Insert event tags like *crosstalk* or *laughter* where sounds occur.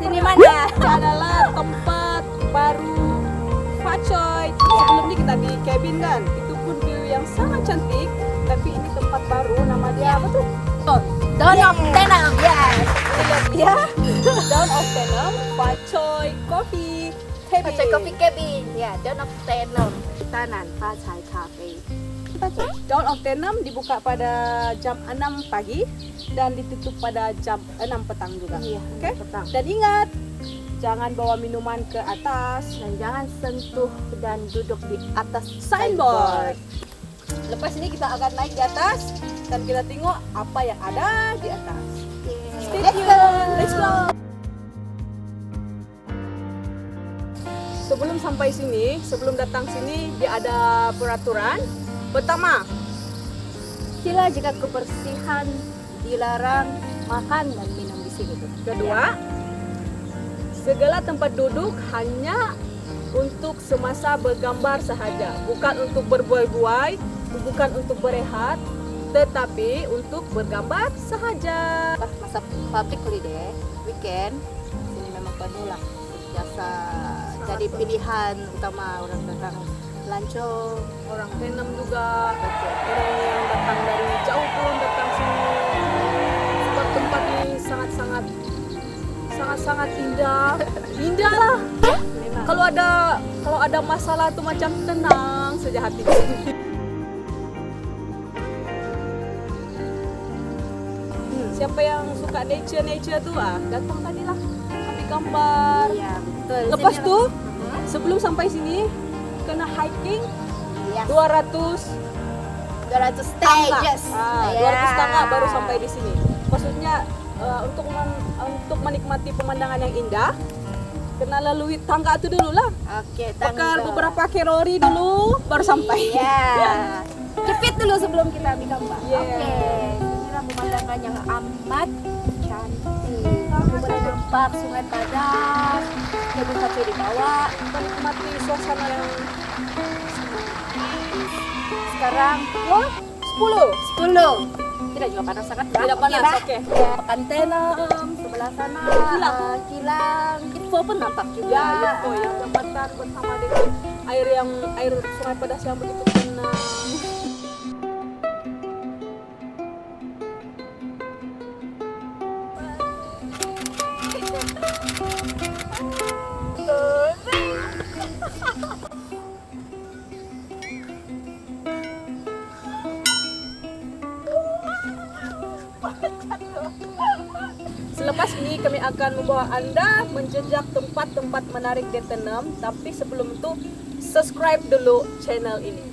Ini mana? Ini *laughs* adalah tempat baru Facoy. Sebelum ini kita di cabin kan, itu pun view yang sangat cantik. Tapi ini tempat baru, nama dia apa tuh? Daun of Tenang. Yes. Lihat dia, *laughs* Down of Venom, Facoy Coffee Cabin. Pacai Coffee Cabin. Ya, Daun of Tenang. Tanan Pacai Cafe. Dawn of Venom dibuka pada jam 6 pagi dan ditutup pada jam 6 petang juga. Iya, Oke? petang. Dan ingat, jangan bawa minuman ke atas. Dan jangan sentuh dan duduk di atas signboard. Lepas ini kita akan naik di atas dan kita tengok apa yang ada di atas. Stay Let's tuned. go. Let's go. Sebelum sampai sini, sebelum datang sini, dia ada peraturan. Pertama, Sila jika kebersihan dilarang makan dan minum di sini. kedua, segala tempat duduk hanya untuk semasa bergambar sahaja, bukan untuk berbuai-buai, bukan untuk berehat, tetapi untuk bergambar sahaja. Pas masa public holiday, weekend, sini memang penuh lah. Jasa jadi pilihan utama orang datang lancong. Orang Vietnam juga, orang yang datang dari jauh pun datang sini. Sebab tempat ini sangat-sangat sangat-sangat indah. Indah lah. Kalau ada kalau ada masalah tuh macam tenang saja hati. Hmm, siapa yang suka nature nature tuh ah datang tadi lah ambil gambar. Iya, betul. Lepas tuh sebelum sampai sini kena hiking Yes. 200 200 tangga. stages. Ah, Ya. 200 tangga baru sampai di sini. Maksudnya eh, untuk men- untuk menikmati pemandangan yang indah kena lalui tangga itu dulu lah. Oke, Bakar tangga. beberapa kalori dulu baru sampai. Iya. Kepit dulu sebelum kita ambil gambar. Iya. Oke. Inilah pemandangan yang amat cantik. Boleh nampak Sungai Padang. Kebun kafe di bawah. Kita nikmati suasana yang Sekarang wah 10. 10. Tidak juga panas sangat. Tidak panas, oke. Ya, Makan tenam sebelah sana. Kilang. eh, kilang. Info pun nampak juga. Ya, oh yang jembatan bersama dengan air yang air sungai pedas yang begitu tenang. Selepas ini kami akan membawa Anda menjejak tempat-tempat menarik di Tenam. Tapi sebelum itu subscribe dulu channel ini.